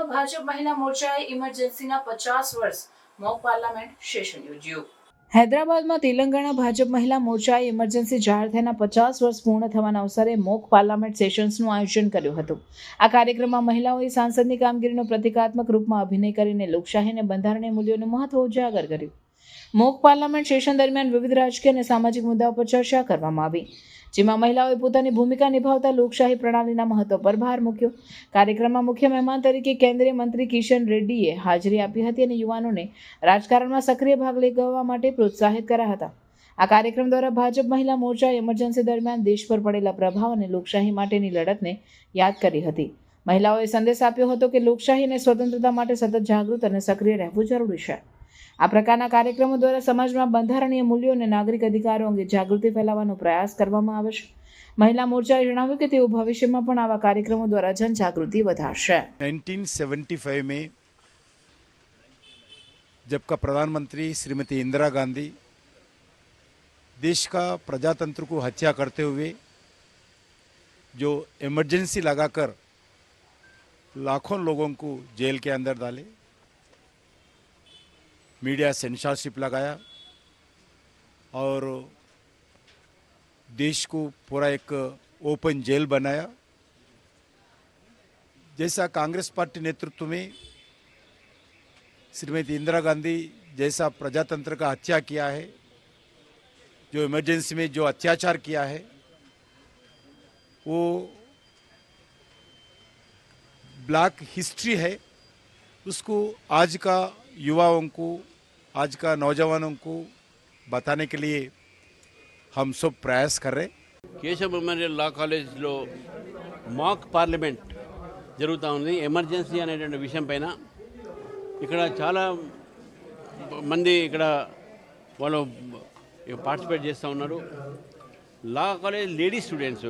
અમદાવાદમાં ભાજપ મહિલા મોરચાએ ઇમરજન્સીના પચાસ વર્ષ મોક પાર્લામેન્ટ સેશન યોજ્યું હૈદરાબાદમાં તેલંગાણા ભાજપ મહિલા મોરચાએ ઇમરજન્સી જાહેર થયાના પચાસ વર્ષ પૂર્ણ થવાના અવસરે મોક પાર્લામેન્ટ સેશન્સનું આયોજન કર્યું હતું આ કાર્યક્રમમાં મહિલાઓએ સાંસદની કામગીરીનો પ્રતિકાત્મક રૂપમાં અભિનય કરીને લોકશાહીને અને બંધારણીય મૂલ્યોનું મહત્વ ઉજાગર કર્યું મોક પાર્લામેન્ટ સેશન દરમિયાન વિવિધ રાજકીય અને સામાજિક મુદ્દાઓ પર ચર્ચા કરવામાં આવી જેમાં મહિલાઓએ પોતાની ભૂમિકા નિભાવતા લોકશાહી પ્રણાલીના મહત્વ પર ભાર મૂક્યો કાર્યક્રમમાં મુખ્ય મહેમાન તરીકે કેન્દ્રીય મંત્રી કિશન રેડ્ડીએ હાજરી આપી હતી અને યુવાનોને રાજકારણમાં સક્રિય ભાગ લઈ લેવા માટે પ્રોત્સાહિત કર્યા હતા આ કાર્યક્રમ દ્વારા ભાજપ મહિલા મોરચા એમરજન્સી દરમિયાન દેશ પર પડેલા પ્રભાવ અને લોકશાહી માટેની લડતને યાદ કરી હતી મહિલાઓએ સંદેશ આપ્યો હતો કે લોકશાહી અને સ્વતંત્રતા માટે સતત જાગૃત અને સક્રિય રહેવું જરૂરી છે આ પ્રકારના કાર્યક્રમો દ્વારા સમાજમાં બંધારણીય મૂલ્યો અને નાગરિક અધિકારો અંગે જાગૃતિ ફેલાવાનો પ્રયાસ કરવામાં આવે છે મહિલા મોર્જાએ જણાવ્યું કે તે ભવિષ્યમાં પણ આવા કાર્યક્રમો દ્વારા જન જાગૃતિ વધારશે 1975 મેજપકા પ્રધાનમંત્રી શ્રીમતી ઇન્દ્રા ગાંધી દેશ કા પ્રજાતંત્ર કો હત્યા કરતે ہوئے જો ઇમર્જન્સી લગાકર લાખો લોકો કો જેલ કે અંદર દાલે मीडिया सेंसरशिप लगाया और देश को पूरा एक ओपन जेल बनाया जैसा कांग्रेस पार्टी नेतृत्व में श्रीमती इंदिरा गांधी जैसा प्रजातंत्र का हत्या किया है जो इमरजेंसी में जो अत्याचार किया है वो ब्लैक हिस्ट्री है उसको आज का युवाओं को आज का नौजवानों को बताने के लिए हम सब प्रयास कर रहे కేశవ మెమోరియల్ లా కాలేజ్లో మాక్ పార్లమెంట్ జరుగుతూ ఉంది ఎమర్జెన్సీ అనేటువంటి విషయం పైన ఇక్కడ చాలా మంది ఇక్కడ వాళ్ళు పార్టిసిపేట్ చేస్తూ ఉన్నారు లా కాలేజ్ లేడీస్ స్టూడెంట్స్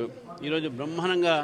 ఈరోజు బ్రహ్మాండంగా